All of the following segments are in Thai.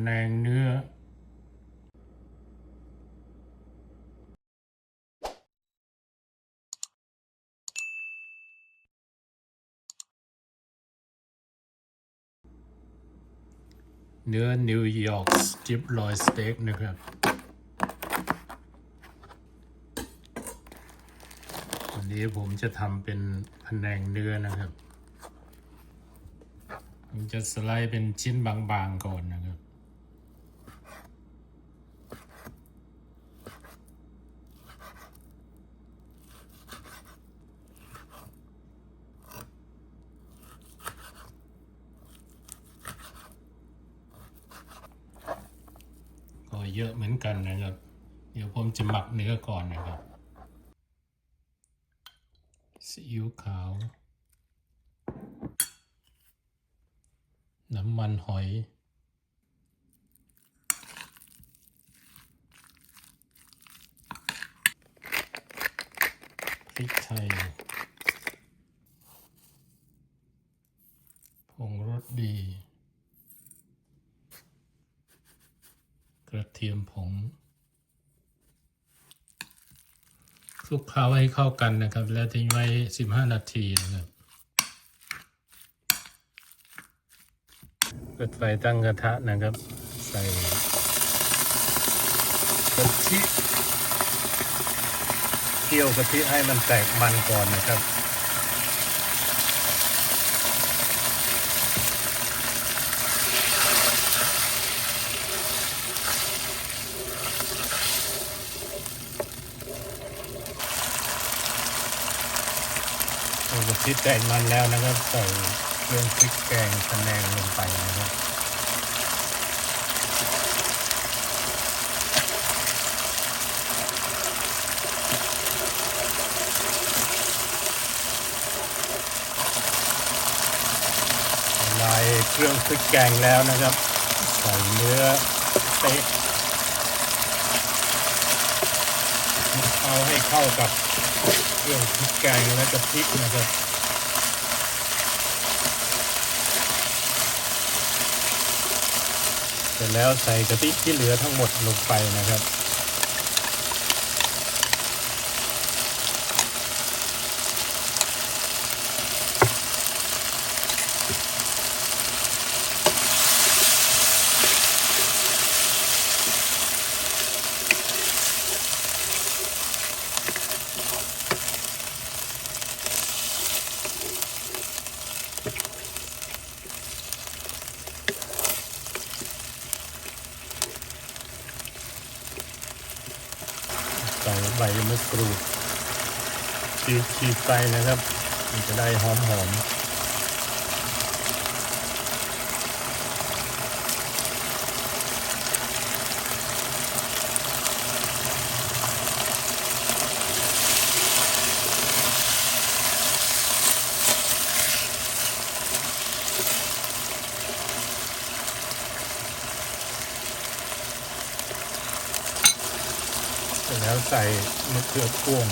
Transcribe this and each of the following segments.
แนงเนื้อ เนื้อนิวยอร์กสจิปลอยสเต็กนะครับวันนี้ผมจะทำเป็นพะแนงเนื้อนะครับผมจะสไลด์เป็นชิ้นบางๆก่อนนะครับ เยอะเหมือนกันนะครับ เดี๋ยวผมจะหมักเนื้อก่อนนะครับซีอิ๊วขาว น้ำมันหอยพริกไทยผงรสดี กระเทียมผงคลุกเคล้าให้เข้ากันนะครับ แล้วทิ้งไว้ 15 นาทีนะครับเปิดไฟตั้งกระทะนะครับ ใส่กะทิเคี่ยวกะทิให้มันแตกมันก่อนนะครับ ใส่กะทิแตกมันแล้วนะครับใส่เครื่องพริกแกงพะแนงลงไปนะครับลายเครื่องพริกแกงแล้วนะครับ ใส่เนื้อเต๊กเอาให้เข้ากับ เครื่องพริกไก่และกะทินะครับเสร็จแล้วใส่กะทิที่เหลือทั้งหมดลงไปนะครับ ใส่ใบมะกรูดฉีกฉีกไปนะครับ มันจะได้หอมหอม แล้วใส่มะเขือพวง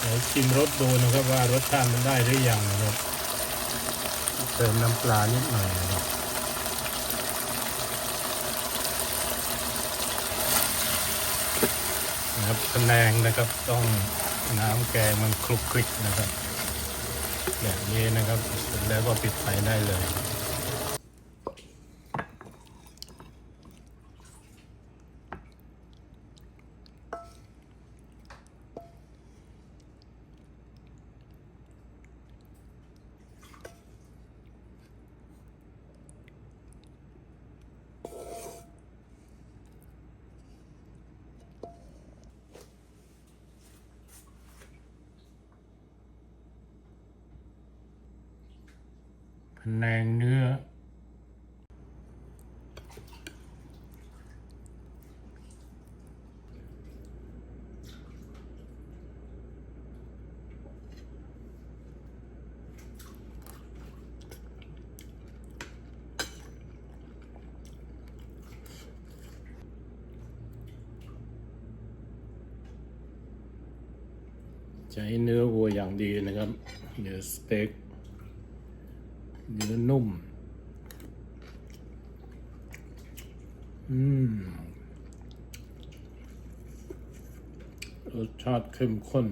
เดี๋ยวชิมรสดูนะครับว่ารสชาติมันได้หรือยังนะครับ เติมน้ำปลานิดหน่อยนะครับ นะครับพะแนงนะครับต้องน้ำแกงมันคลุกคลิกนะครับแบบนี้นะครับเสร็จแล้วก็ปิดไฟได้เลย แนงเนื้อ ใช้เนื้อวัวอย่างดีนะครับ เนื้อสเต็ก เนื้อนุ่ม อืม รสชาติเข้มข้น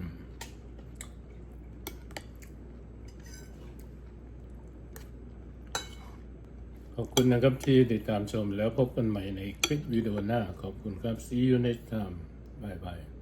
ขอบคุณนะครับที่ติดตามชมแล้วพบกันใหม่ในคลิปวิดีโอหน้า ขอบคุณครับ see you next time bye bye